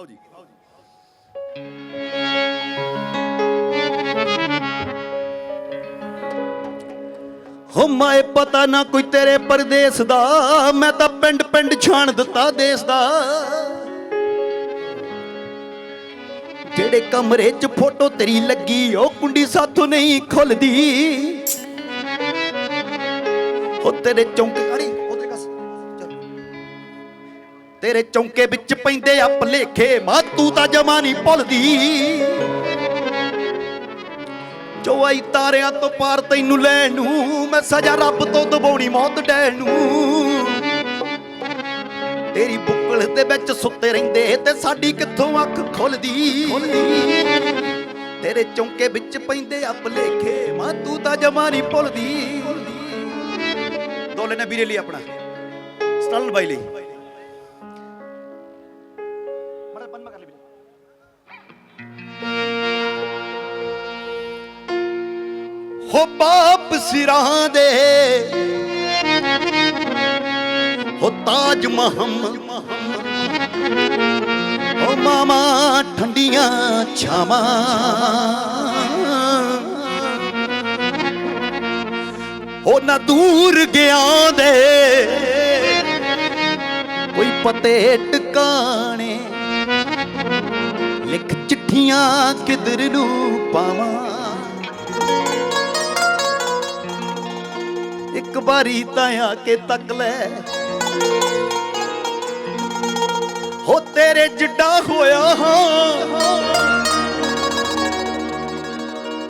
ਆਓ ਜੀ ਹੋ ਮਾਏ, ਪਤਾ ਨਾ ਕੋਈ ਤੇਰੇ ਪਰਦੇਸ ਦਾ। ਮੈਂ ਤਾਂ ਪਿੰਡ ਪਿੰਡ ਛਾਣ ਦਿੱਤਾ ਦੇਸ ਦਾ। ਜਿਹੜੇ ਕਮਰੇ 'ਚ ਫੋਟੋ ਤੇਰੀ ਲੱਗੀ, ਉਹ ਕੁੰਡੀ ਸਾਥੋਂ ਨਹੀਂ ਖੁੱਲਦੀ। ਉਹ ਤੇਰੇ ਚੌਂਕ ਤੇਰੇ ਚੌਂਕੇ ਵਿੱਚ ਪੈਂਦੇ ਆ ਭਲੇਖੇ, ਮਾਂ ਤੂੰ ਤਾਂ ਜਮਾ ਨਹੀਂ ਭੁੱਲਦੀ। ਜੋ ਆਈ ਤਾਰਿਆਂ ਤੋਂ ਪਾਰ ਤੈਨੂੰ ਲੈਣ ਨੂੰ, ਮੈਂ ਸਜ਼ਾ ਰੱਬ ਤੋਂ ਦਬਾਉਣੀ ਮੌਤ ਡੈਣ ਨੂੰ। ਤੇਰੀ ਬੁੱਕਲ ਦੇ ਵਿੱਚ ਸੁੱਤੇ ਰਹਿੰਦੇ ਤੇ ਸਾਡੀ ਕਿੱਥੋਂ ਅੱਖ ਖੁੱਲਦੀ? ਤੇਰੇ ਚੌਂਕੇ ਵਿੱਚ ਪੈਂਦੇ ਆ ਭਲੇਖੇ, ਮਾਂ ਤੂੰ ਤਾਂ ਜਮਾ ਨਹੀਂ ਭੁੱਲਦੀ। ਦੋਲੇ ਨੇ ਵੀਰੇ ਲਈ ਆਪਣਾ। ਸਟਾਲਨ ਬਾਈ ਲਈ। ਹੋ ਬਾਪ ਸਿਰਾਂ ਦੇ। ਹੋ ਤਾਜ ਮੁਹੰਮਦ ਹੋ ਮਾਮਾ ਠੰਡੀਆਂ ਛਾਵਾਂ। ਹੋ ਨਾ ਦੂਰ ਗਿਆ ਦੇ। ਕੋਈ ਪਤੇ ਟਿਕਾਣੇ। ਲਿਖ ਚਿੱਠੀਆਂ ਕਿਧਰ ਨੂੰ ਪਾਵਾਂ। ਵਾਰੀ ਤਾਂ ਆ ਕੇ ਤੱਕ ਲੈ। ਹੋ ਤੇਰੇ ਜਿੱਡਾ ਹੋਇਆ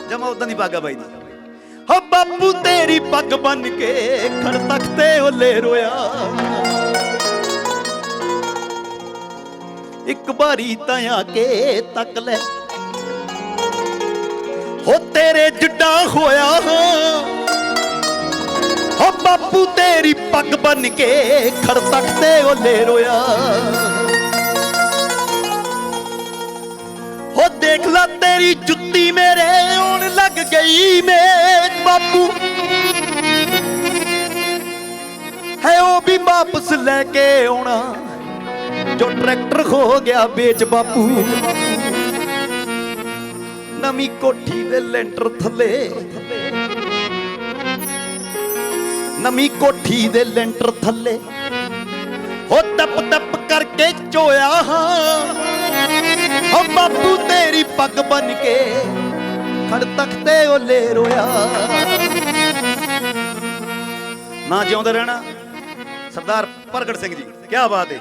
ਜਮਾ ਉਦਾਂ ਦੀ ਬਾਗਾ ਬਾਈ ਦੀ। ਹੋ ਬਾਪੂ ਤੇਰੀ ਪੱਗ ਬੰਨ ਕੇ ਖੜ ਤਖਤੇ ਓਲੇ ਰੋਇਆ। ਇੱਕ ਵਾਰੀ ਤਾਂ ਆ ਕੇ ਤੱਕ ਲੈ। ਹੋ ਤੇਰੇ ਜਿੱਡਾ ਹੋਇਆ ਹਾਂ। ਹੋ ਬਾਪੂ ਤੇਰੀ ਪੱਗ ਬੰਨ ਕੇ ਖੜ ਤਖਤੇ ਓਲੇ ਰੋਇਆ। ਹੋ ਦੇਖ ਲੈ ਤੇਰੀ ਜੁੱਤੀ ਮੇਰੇ ਆਉਣ ਲੱਗ ਗਈ ਮੇਜ ਬਾਪੂ। ਹੈ ਉਹ ਵੀ ਵਾਪਸ ਲੈ ਕੇ ਆਉਣਾ, ਜੋ ਟਰੈਕਟਰ ਖੋ ਗਿਆ ਵੇਚ ਬਾਪੂ। ਨਵੀਂ ਕੋਠੀ ਦੇ ਲੈਂਟਰ ਥੱਲੇ। ਨਵੀਂ ਕੋਠੀ ਦੇ ਲੈਂਟਰ ਥੱਲੇ। ਹੋ ਟੱਪ ਟੱਪ ਕਰਕੇ ਚੋਇਆ ਹਾਂ। ਹੋ ਬਾਪੂ ਤੇਰੀ ਪੱਗ ਬਨ ਕੇ ਖੜ ਤਖਤੇ ਓਲੇ ਰੋਇਆ। ਨਾ ਜਿਉਂਦੇ ਰਹਿਣਾ। ਸਰਦਾਰ ਪ੍ਰਗਟ ਸਿੰਘ ਜੀ ਕੀ ਬਾਤ ਹੈ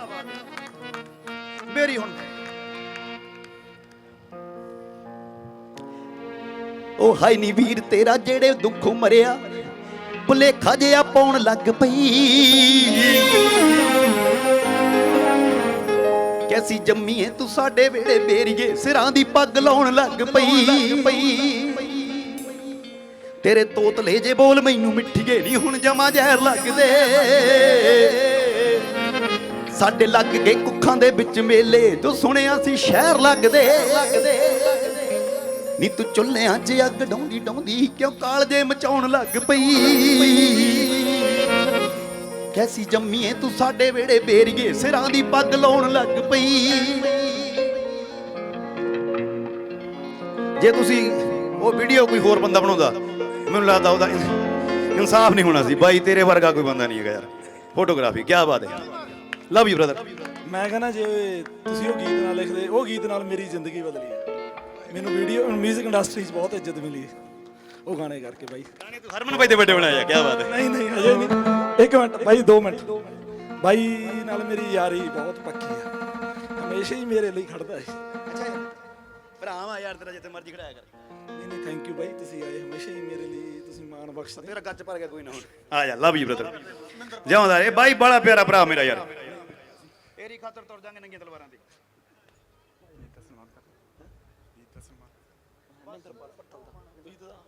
ਮੇਰੀ ਹੁਣ ਉਹ ਹਾਈ ਨੀ ਵੀਰ ਤੇਰਾ ਜਿਹੜੇ ਦੁੱਖ ਮਰਿਆ। ਭੁਲੇਖਾ ਜਿਹਾ ਪਾਉਣ ਲੱਗ ਪਈ। ਕੈਸੀ ਜੰਮੀ ਤੂੰ ਸਾਡੇ ਵੇੜੇ ਬੇਰੀਏ, ਸਿਰਾਂ ਦੀ ਪੱਗ ਲਾਉਣ ਲੱਗ ਪਈ। ਤੇਰੇ ਤੋਤਲੇ ਜੇ ਬੋਲ ਮੈਨੂੰ ਮਿੱਠੀਏ ਨਹੀਂ ਹੁਣ ਜਮਾ ਜ਼ਹਿਰ ਲੱਗਦੇ। ਸਾਡੇ ਲੱਗ ਗਏ ਕੁੱਖਾਂ ਦੇ ਵਿੱਚ ਮੇਲੇ ਤੂੰ ਸੁਣਿਆ ਸੀ ਸ਼ਹਿਰ ਲੱਗਦੇ ਲੱਗਦੇ। ਨੀ ਤੂੰ ਚੁੱਲ੍ਹਿਆਂ 'ਚ ਅੱਗ ਡਾਉਂਦੀ ਡਾਉਂਦੀ ਕਿਉਂ ਕਾਲਜੇ ਮਚਾਉਣ ਲੱਗ ਪਈ? ਕੈਸੀ ਜੰਮੀ ਤੂੰ ਸਾਡੇ ਵੇੜੇ ਬੇਰੀਏ, ਸਿਰਾਂ ਦੀ ਪੱਗ ਲਾਉਣ ਲੱਗ ਪਈ। ਜੇ ਤੁਸੀਂ ਉਹ ਵੀਡੀਓ ਕੋਈ ਹੋਰ ਬੰਦਾ ਬਣਾਉਂਦਾ, ਮੈਨੂੰ ਲੱਗਦਾ ਉਹਦਾ ਇਨਸਾਫ ਨਹੀਂ ਹੋਣਾ ਸੀ। ਬਾਈ, ਤੇਰੇ ਵਰਗਾ ਕੋਈ ਬੰਦਾ ਨਹੀਂ ਹੈਗਾ ਯਾਰ। ਫੋਟੋਗ੍ਰਾਫੀ ਕੀ ਬਾਤ ਹੈ। ਲਵ ਯੂ ਬ੍ਰਦਰ ਮੈਂ ਕਹਿੰਦਾ ਜੇ ਤੁਸੀਂ ਉਹ ਗੀਤ ਨਾਲ ਲਿਖਦੇ, ਉਹ ਗੀਤ ਨਾਲ ਮੇਰੀ ਜ਼ਿੰਦਗੀ ਬਦਲੀ ਹੈ। ਮੈਨੂੰ ਵੀਡੀਓ 뮤직 ਇੰਡਸਟਰੀ 'ਚ ਬਹੁਤ ਇੱਜ਼ਤ ਮਿਲੀ। ਉਹ ਗਾਣੇ ਕਰਕੇ ਬਾਈ। ਗਾਣੇ ਤੂੰ ਹਰਮਨ ਬਾਈ ਦੇ ਵੱਡੇ ਬਣਾਇਆ ਕੀ ਬਾਤ ਹੈ। ਨਹੀਂ ਨਹੀਂ ਹਜੇ ਨਹੀਂ। ਇੱਕ ਮਿੰਟ ਬਾਈ 2 ਮਿੰਟ। ਬਾਈ ਨਾਲ ਮੇਰੀ ਯਾਰੀ ਬਹੁਤ ਪੱਕੀ ਆ। ਹਮੇਸ਼ਾ ਹੀ ਮੇਰੇ ਲਈ ਖੜਦਾ ਹੈ। ਅੱਛਾ ਯਾਰ ਭਰਾ ਆ ਯਾਰ ਤੇਰਾ ਜਿੱਥੇ ਮਰਜ਼ੀ ਖੜਾਇਆ ਕਰ। ਨਹੀਂ ਨਹੀਂ ਥੈਂਕ ਯੂ ਬਾਈ ਤੁਸੀਂ ਆਏ ਹਮੇਸ਼ਾ ਹੀ ਮੇਰੇ ਲਈ ਤੁਸੀਂ ਮਾਣ ਬਖਸ਼ਦੇ ਤੇਰਾ ਗੱਜ ਭਰ ਗਿਆ ਕੋਈ ਨਾ ਹੁਣ ਆ ਜਾ ਲਵ ਯੂ ਬ੍ਰਦਰ ਜਿਉਂਦਾ ਰੇ ਬਾਈ ਬੜਾ ਪਿਆਰਾ ਭਰਾ ਮੇਰਾ ਯਾਰ। ਤੇਰੀ ਖਾਤਰ ਤੁਰ ਜਾਾਂਗੇ ਨੰਗੀਆਂ ਤਲਵਾਰਾਂ ਤੇ। பேசணுமா இதுதான்.